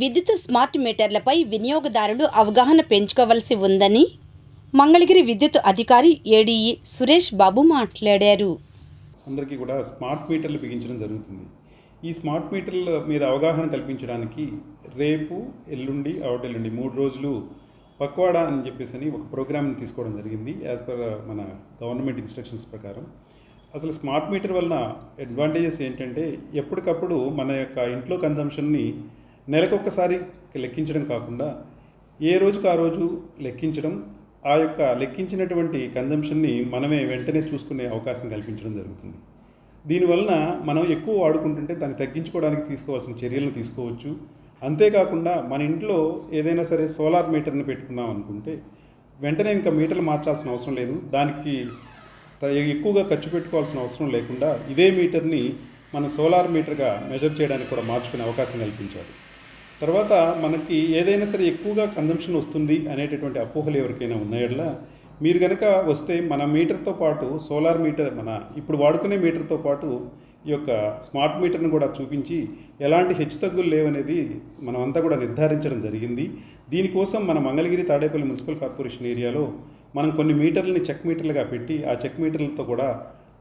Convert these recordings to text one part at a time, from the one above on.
విద్యుత్ స్మార్ట్ మీటర్లపై వినియోగదారులు అవగాహన పెంచుకోవలసి ఉందని మంగళగిరి విద్యుత్ అధికారి ఏడీఈ సురేష్ బాబు మాట్లాడారు. అందరికీ కూడా స్మార్ట్ మీటర్లు బిగించడం జరుగుతుంది. ఈ స్మార్ట్ మీటర్ల మీద అవగాహన కల్పించడానికి రేపు ఎల్లుండి అవటెల్లుండి మూడు రోజులు పక్వాడా అని చెప్పేసి అని ఒక ప్రోగ్రామ్ తీసుకోవడం జరిగింది యాజ్ పర్ మన గవర్నమెంట్ ఇన్స్ట్రక్షన్స్ ప్రకారం. అసలు స్మార్ట్ మీటర్ వలన అడ్వాంటేజెస్ ఏంటంటే ఎప్పటికప్పుడు మన యొక్క ఇంట్లో కన్జంప్షన్ని నెలకొకసారి లెక్కించడం కాకుండా ఏ రోజుకు ఆ రోజు లెక్కించడం ఆ యొక్క లెక్కించినటువంటి కన్జంప్షన్ని మనమే వెంటనే చూసుకునే అవకాశం కల్పించడం జరుగుతుంది. దీనివలన మనం ఎక్కువ వాడుకుంటుంటే దాన్ని తగ్గించుకోవడానికి తీసుకోవాల్సిన చర్యలను తీసుకోవచ్చు. అంతేకాకుండా మన ఇంట్లో ఏదైనా సరే సోలార్ మీటర్ని పెట్టుకున్నాం అనుకుంటే వెంటనే ఇంకా మీటర్లు మార్చాల్సిన అవసరం లేదు. దానికి ఎక్కువగా ఖర్చు పెట్టుకోవాల్సిన అవసరం లేకుండా ఇదే మీటర్ని మనం సోలార్ మీటర్గా మెజర్ చేయడానికి కూడా మార్చుకునే అవకాశం కల్పించారు. తర్వాత మనకి ఏదైనా సరే ఎక్కువగా కన్జంప్షన్ వస్తుంది అనేటటువంటి అపోహలు ఎవరికైనా ఉన్నాయట్లా? మీరు కనుక వస్తే మన మీటర్తో పాటు సోలార్ మీటర్ మన ఇప్పుడు వాడుకునే మీటర్తో పాటు ఈ యొక్క స్మార్ట్ మీటర్ను కూడా చూపించి ఎలాంటి హెచ్చుతగ్గులు లేవనేది మనం అంతా కూడా నిర్ధారించడం జరిగింది. దీనికోసం మన మంగళగిరి తాడేపల్లి మున్సిపల్ కార్పొరేషన్ ఏరియాలో మనం కొన్ని మీటర్లని చెక్ మీటర్లుగా పెట్టి ఆ చెక్ మీటర్లతో కూడా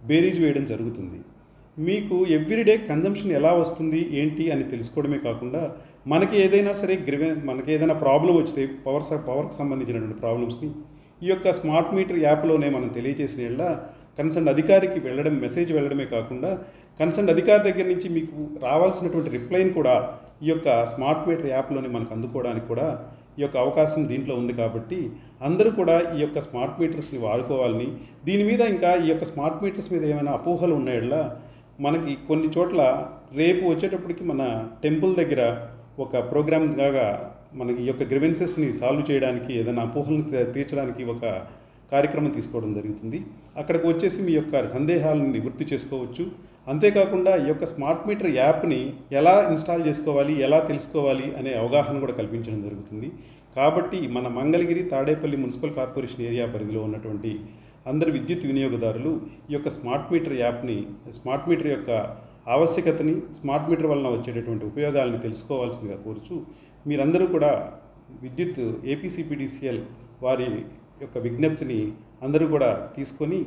బేరీజ్ వేయడం జరుగుతుంది. మీకు ఎవ్రీడే కన్జంప్షన్ ఎలా వస్తుంది ఏంటి అని తెలుసుకోవడమే కాకుండా మనకి ఏదైనా సరే గ్రివె మనకి ఏదైనా ప్రాబ్లం వచ్చితే పవర్ పవర్కి సంబంధించినటువంటి ప్రాబ్లమ్స్ని ఈ యొక్క స్మార్ట్ మీటర్ యాప్లోనే మనం తెలియజేసిన యెడల కన్సర్న్ అధికారికి వెళ్ళడం మెసేజ్ వెళ్ళడమే కాకుండా కన్సర్న్ అధికారి దగ్గర నుంచి మీకు రావాల్సినటువంటి రిప్లైని కూడా ఈ యొక్క స్మార్ట్ మీటర్ యాప్లోనే మనకు అందుకోవడానికి కూడా ఈ యొక్క అవకాశం దీంట్లో ఉంది కాబట్టి అందరూ కూడా ఈ యొక్క స్మార్ట్ మీటర్స్ని వాడుకోవాలని దీని మీద ఇంకా ఈ యొక్క స్మార్ట్ మీటర్స్ మీద ఏమైనా అపోహలు ఉన్నాయట్లా మనకి కొన్ని చోట్ల రేపు వచ్చేటప్పటికి మన టెంపుల్ దగ్గర ఒక ప్రోగ్రామ్ లాగా మనకి ఈ యొక్క గ్రివెన్సెస్ని సాల్వ్ చేయడానికి ఏదైనా అపోహలను తీర్చడానికి ఒక కార్యక్రమం తీసుకోవడం జరుగుతుంది. అక్కడికి వచ్చేసి మీ యొక్క సందేహాలను నివృత్తి చేసుకోవచ్చు. అంతేకాకుండా ఈ యొక్క స్మార్ట్ మీటర్ యాప్ని ఎలా ఇన్స్టాల్ చేసుకోవాలి ఎలా తెలుసుకోవాలి అనే అవగాహన కూడా కల్పించడం జరుగుతుంది. కాబట్టి మన Mangalagiri Tadepalli municipal corporation area పరిధిలో ఉన్నటువంటి అందరి విద్యుత్ వినియోగదారులు ఈ యొక్క స్మార్ట్ మీటర్ యాప్ని స్మార్ట్ మీటర్ యొక్క ఆవశ్యకతని స్మార్ట్ మీటర్ వలన వచ్చేటటువంటి ఉపయోగాలని తెలుసుకోవాల్సిందిగా కోరుచు మీరందరూ కూడా విద్యుత్ ఏపీసీపీడీసీఎల్ వారి యొక్క విజ్ఞప్తిని అందరూ కూడా తీసుకొని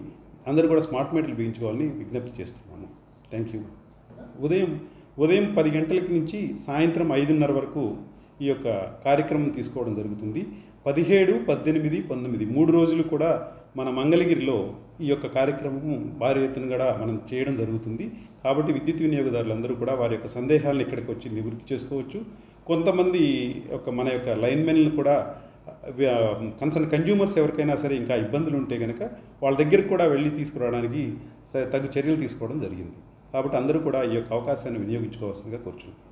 అందరూ కూడా స్మార్ట్ మీటర్లు బిగించుకోవాలని విజ్ఞప్తి చేస్తున్నాను థ్యాంక్ యూ ఉదయం ఉదయం పది గంటలకి నుంచి సాయంత్రం ఐదున్నర వరకు ఈ యొక్క కార్యక్రమం తీసుకోవడం జరుగుతుంది. పదిహేడు పద్దెనిమిది పంతొమ్మిది మూడు రోజులు కూడా మన మంగళగిరిలో ఈ యొక్క కార్యక్రమం భారీ ఎత్తున కూడా మనం చేయడం జరుగుతుంది. కాబట్టి విద్యుత్ వినియోగదారులందరూ కూడా వారి యొక్క సందేహాలను ఇక్కడికి వచ్చి నివృత్తి చేసుకోవచ్చు. కొంతమంది యొక్క మన యొక్క లైన్మెన్లు కూడా కన్సర్న్ కన్జ్యూమర్స్ ఎవరికైనా సరే ఇంకా ఇబ్బందులు ఉంటే కనుక వాళ్ళ దగ్గరికి కూడా వెళ్ళి తీసుకురావడానికి తగు చర్యలు తీసుకోవడం జరిగింది. కాబట్టి అందరూ కూడా ఈ యొక్క అవకాశాన్ని వినియోగించుకోవాల్సిందిగా కోరుచున్నాను